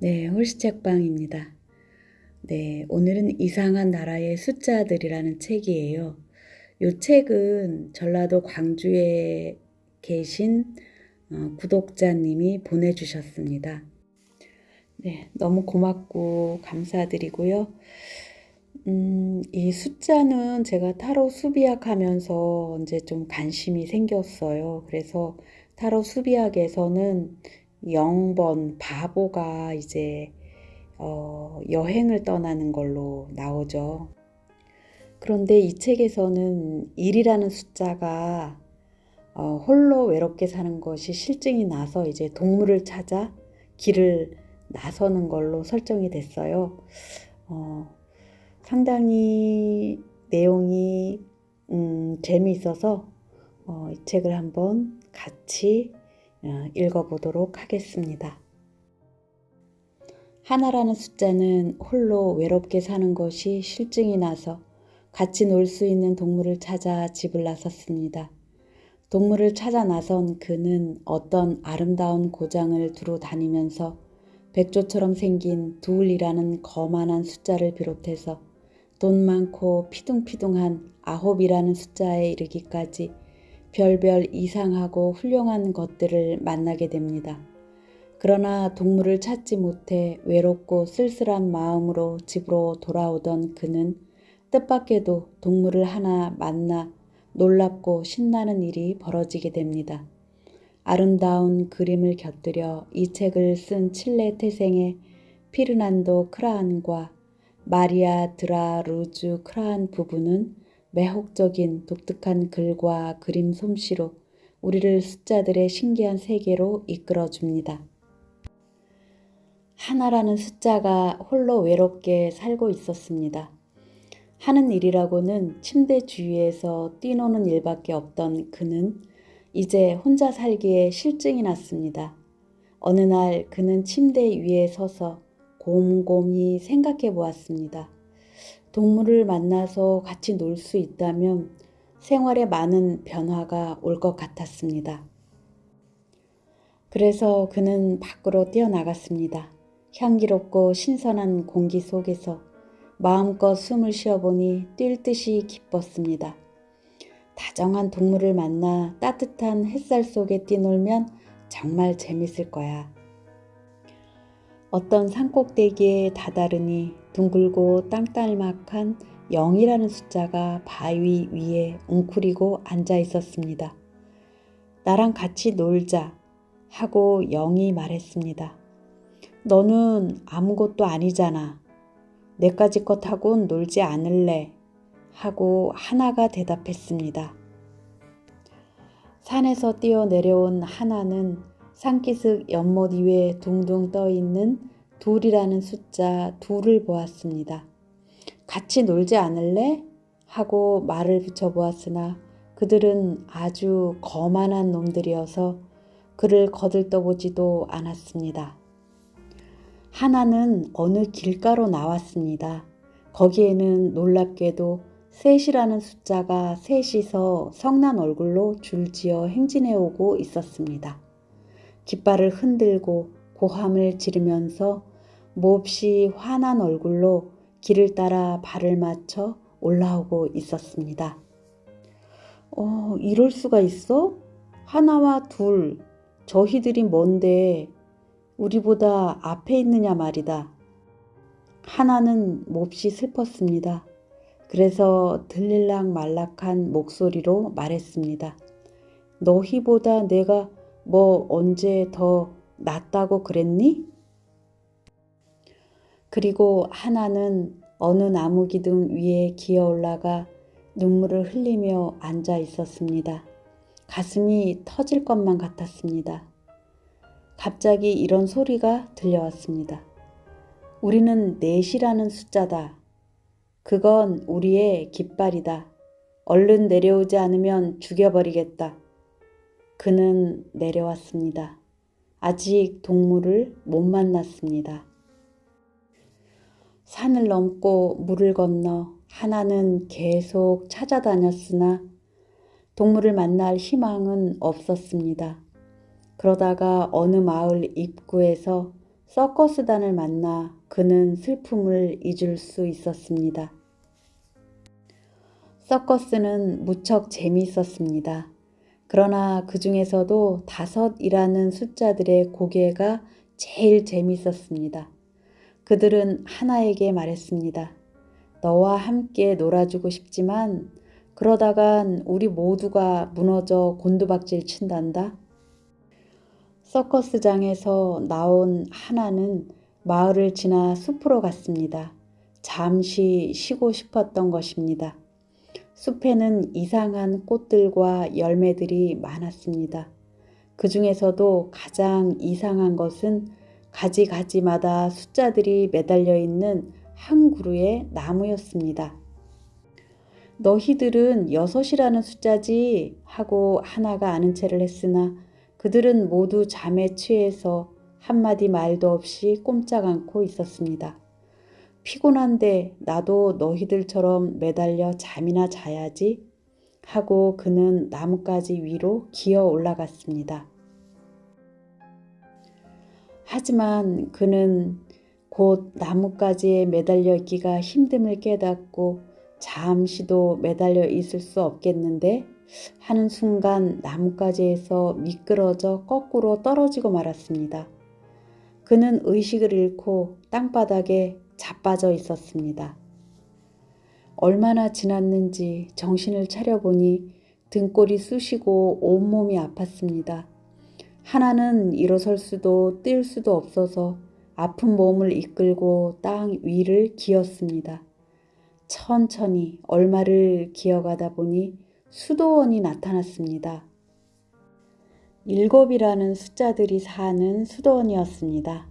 네, 홀시책방입니다. 네, 오늘은 이상한 나라의 숫자들이라는 책이에요. 이 책은 전라도 광주에 계신 어, 구독자님이 보내주셨습니다. 네, 너무 고맙고 감사드리고요. 음, 이 숫자는 제가 타로 수비학 하면서 이제 좀 관심이 생겼어요. 그래서 타로 수비학에서는 0번 바보가 이제 어, 여행을 떠나는 걸로 나오죠. 그런데 이 책에서는 1이라는 숫자가 어, 홀로 외롭게 사는 것이 실증이 나서 이제 동물을 찾아 길을 나서는 걸로 설정이 됐어요. 어, 상당히 내용이 음, 재미있어서 어, 이 책을 한번 같이 어, 읽어보도록 하겠습니다. 하나라는 숫자는 홀로 외롭게 사는 것이 실증이 나서 같이 놀 수 있는 동물을 찾아 집을 나섰습니다. 동물을 찾아 나선 그는 어떤 아름다운 고장을 두루 다니면서 백조처럼 생긴 둘이라는 거만한 숫자를 비롯해서 돈 많고 피둥피둥한 아홉이라는 숫자에 이르기까지 별별 이상하고 훌륭한 것들을 만나게 됩니다. 그러나 동물을 찾지 못해 외롭고 쓸쓸한 마음으로 집으로 돌아오던 그는 뜻밖에도 동물을 하나 만나 놀랍고 신나는 일이 벌어지게 됩니다. 아름다운 그림을 곁들여 이 책을 쓴 칠레 태생의 피르난도 크라한과 마리아 드라 루즈 크라한 부부는 매혹적인 독특한 글과 그림 솜씨로 우리를 숫자들의 신기한 세계로 이끌어 줍니다. 하나라는 숫자가 홀로 외롭게 살고 있었습니다. 하는 일이라고는 침대 주위에서 뛰노는 일밖에 없던 그는 이제 혼자 살기에 실증이 났습니다. 어느 날 그는 침대 위에 서서 곰곰이 생각해 보았습니다. 동물을 만나서 같이 놀 수 있다면 생활에 많은 변화가 올 것 같았습니다. 그래서 그는 밖으로 뛰어나갔습니다. 향기롭고 신선한 공기 속에서 마음껏 숨을 쉬어보니 뛸 듯이 기뻤습니다. 다정한 동물을 만나 따뜻한 햇살 속에 뛰놀면 정말 재밌을 거야. 어떤 산꼭대기에 다다르니 둥글고 땅딸막한 0이라는 숫자가 바위 위에 웅크리고 앉아 있었습니다. 나랑 같이 놀자 하고 0이 말했습니다. 너는 아무것도 아니잖아. 내까지 것하곤 놀지 않을래. 하고 하나가 대답했습니다. 산에서 뛰어 내려온 하나는 산기슭 연못 위에 둥둥 떠 있는 둘이라는 숫자 둘을 보았습니다. 같이 놀지 않을래? 하고 말을 붙여 보았으나 그들은 아주 거만한 놈들이어서 그를 거들떠보지도 않았습니다. 하나는 어느 길가로 나왔습니다. 거기에는 놀랍게도 셋이라는 숫자가 셋이서 성난 얼굴로 줄지어 행진해 오고 있었습니다. 깃발을 흔들고 고함을 지르면서 몹시 화난 얼굴로 길을 따라 발을 맞춰 올라오고 있었습니다. 어, 이럴 수가 있어? 하나와 둘, 저희들이 뭔데 우리보다 앞에 있느냐 말이다. 하나는 몹시 슬펐습니다. 그래서 들릴락 말락한 목소리로 말했습니다. 너희보다 내가 뭐 언제 더 낫다고 그랬니? 그리고 하나는 어느 나무 기둥 위에 기어 올라가 눈물을 흘리며 앉아 있었습니다. 가슴이 터질 것만 같았습니다. 갑자기 이런 소리가 들려왔습니다. 우리는 넷이라는 숫자다. 그건 우리의 깃발이다. 얼른 내려오지 않으면 죽여버리겠다. 그는 내려왔습니다. 아직 동물을 못 만났습니다. 산을 넘고 물을 건너 하나는 계속 찾아다녔으나 동물을 만날 희망은 없었습니다. 그러다가 어느 마을 입구에서 서커스단을 만나 그는 슬픔을 잊을 수 있었습니다. 서커스는 무척 재미있었습니다. 그러나 그 중에서도 다섯이라는 숫자들의 고개가 제일 재미있었습니다. 그들은 하나에게 말했습니다. 너와 함께 놀아주고 싶지만 그러다간 우리 모두가 무너져 곤두박질 친단다. 서커스장에서 나온 하나는 마을을 지나 숲으로 갔습니다. 잠시 쉬고 싶었던 것입니다. 숲에는 이상한 꽃들과 열매들이 많았습니다. 그 중에서도 가장 이상한 것은 가지가지마다 숫자들이 매달려 있는 한 그루의 나무였습니다. 너희들은 여섯이라는 숫자지 하고 하나가 아는 체를 했으나 그들은 모두 잠에 취해서 한마디 말도 없이 꼼짝 않고 있었습니다. 피곤한데 나도 너희들처럼 매달려 잠이나 자야지 하고 그는 나뭇가지 위로 기어 올라갔습니다. 하지만 그는 곧 나뭇가지에 매달려 있기가 힘듦을 깨닫고 잠시도 매달려 있을 수 없겠는데 하는 순간 나뭇가지에서 미끄러져 거꾸로 떨어지고 말았습니다. 그는 의식을 잃고 땅바닥에 자빠져 있었습니다. 얼마나 지났는지 정신을 차려보니 등골이 쑤시고 온몸이 아팠습니다. 하나는 일어설 수도 뛸 수도 없어서 아픈 몸을 이끌고 땅 위를 기었습니다. 천천히 얼마를 기어가다 보니 수도원이 나타났습니다. 일곱이라는 숫자들이 사는 수도원이었습니다.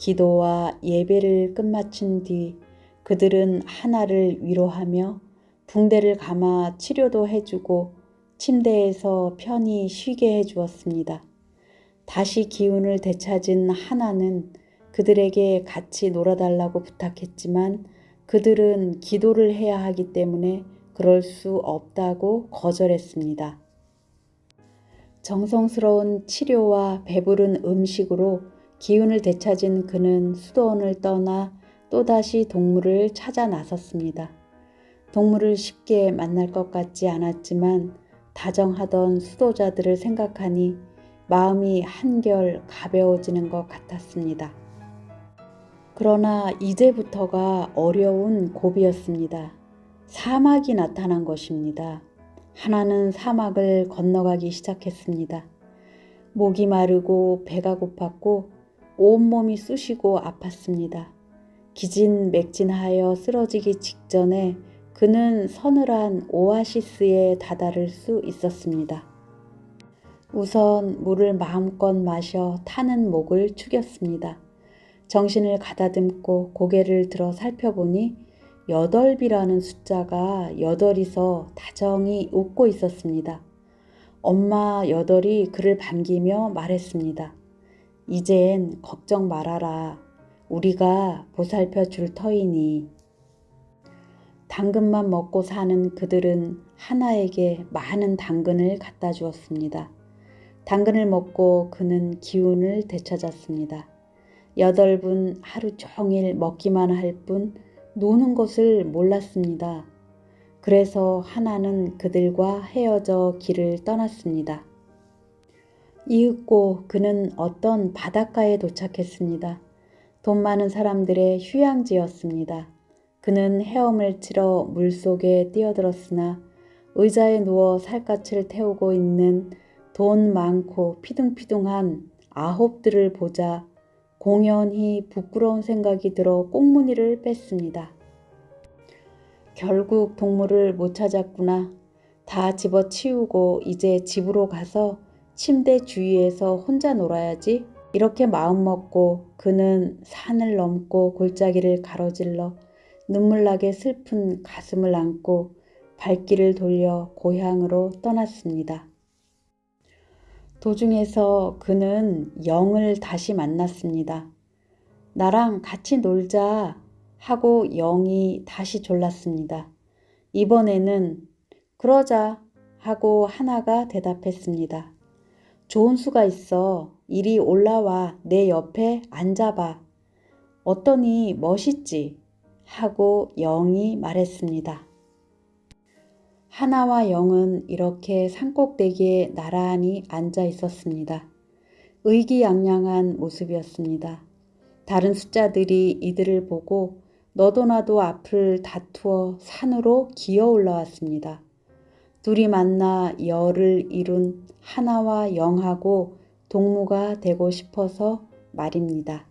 기도와 예배를 끝마친 뒤 그들은 하나를 위로하며 붕대를 감아 치료도 해주고 침대에서 편히 쉬게 해주었습니다. 다시 기운을 되찾은 하나는 그들에게 같이 놀아달라고 부탁했지만 그들은 기도를 해야 하기 때문에 그럴 수 없다고 거절했습니다. 정성스러운 치료와 배부른 음식으로 기운을 되찾은 그는 수도원을 떠나 또다시 동물을 찾아 나섰습니다. 동물을 쉽게 만날 것 같지 않았지만 다정하던 수도자들을 생각하니 마음이 한결 가벼워지는 것 같았습니다. 그러나 이제부터가 어려운 고비였습니다. 사막이 나타난 것입니다. 하나는 사막을 건너가기 시작했습니다. 목이 마르고 배가 고팠고 온몸이 쑤시고 아팠습니다. 기진맥진하여 쓰러지기 직전에 그는 서늘한 오아시스에 다다를 수 있었습니다. 우선 물을 마음껏 마셔 타는 목을 축였습니다. 정신을 가다듬고 고개를 들어 살펴보니 여덟비라는 숫자가 여덟이서 다정히 웃고 있었습니다. 엄마 여덟이 그를 반기며 말했습니다. 이젠 걱정 말아라. 우리가 보살펴 줄 터이니. 당근만 먹고 사는 그들은 하나에게 많은 당근을 갖다 주었습니다. 당근을 먹고 그는 기운을 되찾았습니다. 여덟 분 하루 종일 먹기만 할 뿐 노는 것을 몰랐습니다. 그래서 하나는 그들과 헤어져 길을 떠났습니다. 이윽고 그는 어떤 바닷가에 도착했습니다. 돈 많은 사람들의 휴양지였습니다. 그는 헤엄을 치러 물속에 뛰어들었으나 의자에 누워 살갗을 태우고 있는 돈 많고 피둥피둥한 아홉들을 보자 공연히 부끄러운 생각이 들어 꽁무니를 뺐습니다. 결국 동물을 못 찾았구나. 다 집어치우고 이제 집으로 가서 침대 주위에서 혼자 놀아야지. 이렇게 마음먹고 그는 산을 넘고 골짜기를 가로질러 눈물나게 슬픈 가슴을 안고 발길을 돌려 고향으로 떠났습니다. 도중에서 그는 영을 다시 만났습니다. 나랑 같이 놀자 하고 영이 다시 졸랐습니다. 이번에는 그러자 하고 하나가 대답했습니다. 좋은 수가 있어. 이리 올라와 내 옆에 앉아봐. 어떠니 멋있지? 하고 영이 말했습니다. 하나와 영은 이렇게 산꼭대기에 나란히 앉아 있었습니다. 의기양양한 모습이었습니다. 다른 숫자들이 이들을 보고 너도 나도 앞을 다투어 산으로 기어 올라왔습니다. 둘이 만나 열을 이룬 하나와 영하고 동무가 되고 싶어서 말입니다.